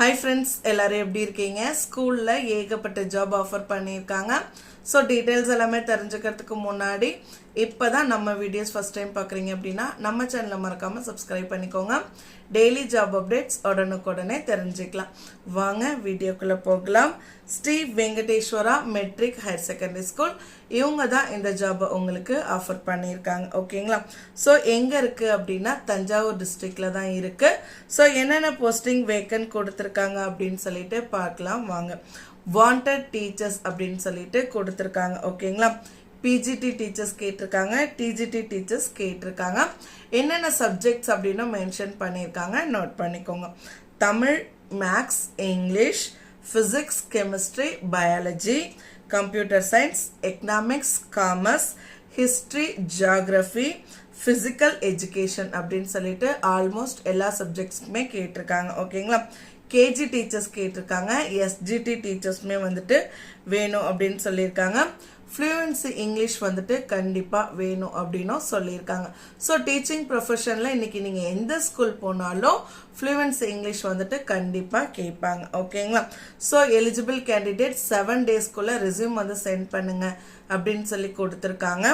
Hi friends எல்லாரும் எப்படி இருக்கீங்க? ஸ்கூலில் ஏகப்பட்ட ஜாப் ஆஃபர் பண்ணியிருக்காங்க. ஸோ டீட்டெயில்ஸ் எல்லாமே தெரிஞ்சுக்கிறதுக்கு முன்னாடி இப்போ தான் நம்ம வீடியோஸ் ஃபஸ்ட் டைம் பார்க்குறீங்க அப்படின்னா நம்ம சேனலை மறக்காமல் சப்ஸ்கிரைப் பண்ணிக்கோங்க. டெய்லி ஜாப் அப்டேட்ஸ் உடனுக்குடனே தெரிஞ்சுக்கலாம். வாங்க வீடியோக்குள்ளே போகலாம். Sri Venkateswara matric higher secondary school இவங்க தான் இந்த ஜாபை உங்களுக்கு ஆஃபர் பண்ணியிருக்காங்க. ஓகேங்களா ஸோ எங்கே இருக்குது அப்படின்னா தஞ்சாவூர் டிஸ்ட்ரிக்டில் தான் இருக்குது ஸோ என்னென்ன போஸ்டிங் வேக்கன் கொடுத்துருக்கு கொடுத்துருக்காங்க அப்படின்னு சொல்லிட்டு பார்க்கலாம் வாங்க. வாண்டட் டீச்சர்ஸ் அப்படின்னு சொல்லிட்டு கொடுத்துருக்காங்க. ஓகேங்களா? பிஜிடி டீச்சர்ஸ் கேட்டிருக்காங்க. டிஜிடி டீச்சர்ஸ் கேட்டிருக்காங்க. என்னென்ன சப்ஜெக்ட்ஸ் அப்படின்னு மென்ஷன் பண்ணியிருக்காங்க? நோட் பண்ணிக்கோங்க. Tamil maths English physics chemistry biology computer science economics commerce history geography physical education அப்படின்னு சொல்லிட்டு ஆல்மோஸ்ட் எல்லா சப்ஜெக்ட்ஸுமே கேட்டிருக்காங்க. ஓகேங்களா? கேஜி டீச்சர்ஸ் கேட்டிருக்காங்க. எஸ்ஜிடி டீச்சர்ஸுமே வந்துட்டு வேணும் அப்படின்னு சொல்லியிருக்காங்க. ஃப்ளூயன்சி இங்கிலீஷ் வந்துட்டு கண்டிப்பாக வேணும் அப்படின்னும் சொல்லியிருக்காங்க. ஸோ டீச்சிங் ப்ரொஃபஷனில் இன்றைக்கி நீங்கள் எந்த ஸ்கூல் போனாலும் ஃப்ளூயன்சி இங்கிலீஷ் வந்துட்டு கண்டிப்பாக கேட்பாங்க. ஓகேங்களா ஸோ எலிஜிபிள் கேண்டிடேட் செவன் டேஸ்க்குள்ளே ரெஸ்யூம் வந்து சென்ட் பண்ணுங்க அப்படின்னு சொல்லி கொடுத்துருக்காங்க.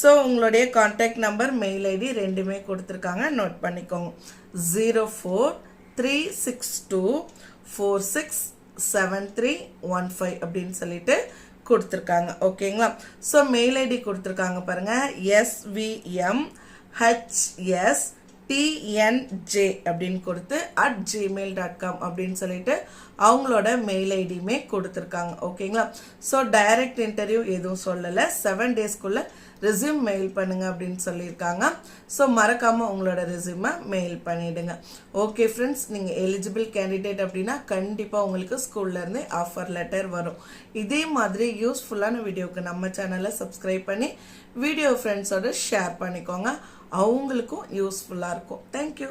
ஸோ உங்களுடைய காண்டாக்ட் நம்பர் மெயில் ஐடி ரெண்டுமே கொடுத்துருக்காங்க. நோட் பண்ணிக்கோங்க. Zero four three six two four six seven three one five அப்படின்னு சொல்லிட்டு கொடுத்துருக்காங்க. ஓகேங்களா ஸோ மெயில் ஐடி கொடுத்துருக்காங்க பாருங்க. எஸ்விஎம் ஹெச்எஸ் டிஎன்ஜே அப்படின்னு கொடுத்து அட் ஜிமெயில் டாட் காம் அப்படின்னு சொல்லிட்டு அவங்களோட மெயில் ஐடியுமே கொடுத்துருக்காங்க. ஓகேங்களா ஸோ டைரக்ட் இன்டர்வியூ எதுவும் சொல்லலை. செவன் டேஸ்க்குள்ளே ரெஸ்யூம் மெயில் பண்ணுங்க அப்படின்னு சொல்லியிருக்காங்க. ஸோ மறக்காமல் உங்களோட ரெசியூமை மெயில் பண்ணிவிடுங்க ஓகே ஃப்ரெண்ட்ஸ் நீங்கள் எலிஜிபிள் கேண்டிடேட் அப்படின்னா கண்டிப்பாக உங்களுக்கு ஸ்கூல்லேருந்து ஆஃபர் லெட்டர் வரும். இதே மாதிரி யூஸ்ஃபுல்லான வீடியோவுக்கு நம்ம சேனலை சப்ஸ்கிரைப் பண்ணி வீடியோ ஃப்ரெண்ட்ஸோட ஷேர் பண்ணிக்கோங்க. அவங்களுக்கும் யூஸ்ஃபுல்லாக இருக்கும். தேங்க்யூ